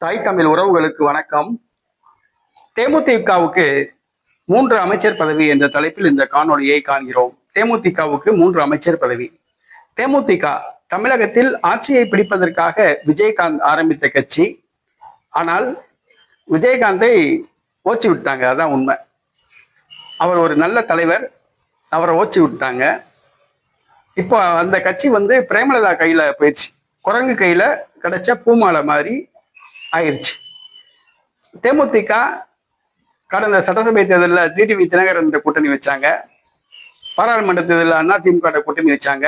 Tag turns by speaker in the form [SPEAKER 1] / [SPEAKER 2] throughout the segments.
[SPEAKER 1] தாய் தமிழ் உறவுகளுக்கு வணக்கம். தேமுதிகவுக்கு மூன்று அமைச்சர் பதவி என்ற தலைப்பில் இந்த காணொளியை காண்கிறோம். தேமுதிகவுக்கு மூன்று அமைச்சர் பதவி. தேமுதிக தமிழகத்தில் ஆட்சியை பிடிப்பதற்காக விஜயகாந்த் ஆரம்பித்த கட்சி. ஆனால் விஜயகாந்தை ஓச்சி விட்டாங்க அதான் உண்மை. அவர் ஒரு நல்ல தலைவர் அவரை ஓச்சி விட்டாங்க. இப்போ அந்த கட்சி வந்து பிரேமலதா கையில போயிடுச்சு. குரங்கு கையில கிடைச்ச பூமாலை மாதிரி ஆயிடுச்சு தேமுதிக கடந்த சட்டசபை தேர்தலில் டிடிவி தினகரன் கூட்டணி வச்சாங்க. பாராளுமன்ற தேர்தலில் அண்ணா திமுக கூட்டணி வச்சாங்க.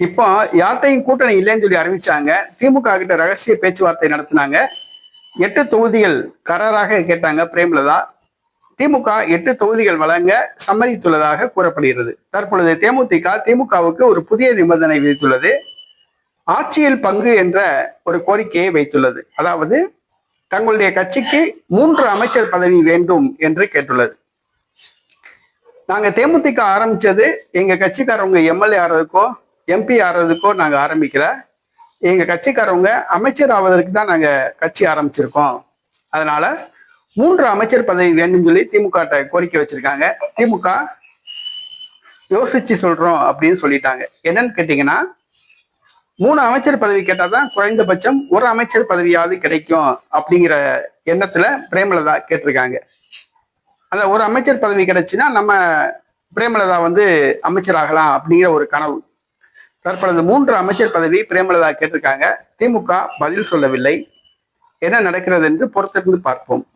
[SPEAKER 1] இப்போ யார்கிட்டையும் கூட்டணி இல்லைன்னு சொல்லி அறிவிச்சாங்க. திமுக கிட்ட ரகசிய பேச்சுவார்த்தை நடத்தினாங்க. எட்டு தொகுதிகள் கராராக கேட்டாங்க பிரேமலதா. திமுக எட்டு தொகுதிகள் வழங்க சம்மதித்துள்ளதாக கூறப்படுகிறது. தற்பொழுது தேமுதிக திமுகவுக்கு ஒரு புதிய நிபந்தனை விதித்துள்ளது. ஆட்சியில் பங்கு என்ற ஒரு கோரிக்கையை வைத்துள்ளது. அதாவது தங்களுடைய கட்சிக்கு மூன்று அமைச்சர் பதவி வேண்டும் என்று கேட்டுள்ளது. நாங்க தேமுதிக ஆரம்பிச்சது எங்க கட்சிக்காரவங்க எம்எல்ஏ ஆறதுக்கோ எம்பி ஆறதுக்கோ நாங்க ஆரம்பிக்கல. எங்க கட்சிக்காரவங்க அமைச்சர் ஆவதற்கு தான் நாங்க கட்சி ஆரம்பிச்சிருக்கோம். அதனால மூன்று அமைச்சர் பதவி வேண்டும் சொல்லி திமுக கோரிக்கை வச்சிருக்காங்க. திமுக யோசிச்சு சொல்றோம் அப்படின்னு சொல்லிட்டாங்க. என்னன்னு கேட்டீங்கன்னா மூணு அமைச்சர் பதவி கேட்டாதான் குறைந்தபட்சம் ஒரு அமைச்சர் பதவியாவது கிடைக்கும் அப்படிங்கிற எண்ணத்துல பிரேமலதா கேட்டிருக்காங்க. அந்த ஒரு அமைச்சர் பதவி கிடைச்சுன்னா நம்ம பிரேமலதா வந்து அமைச்சர் ஆகலாம் அப்படிங்கிற ஒரு கனவு. தற்பொழுது மூன்று அமைச்சர் பதவி பிரேமலதா கேட்டிருக்காங்க. திமுக பதில் சொல்லவில்லை. என்ன நடக்கிறது என்று பொறுத்திருந்து பார்ப்போம்.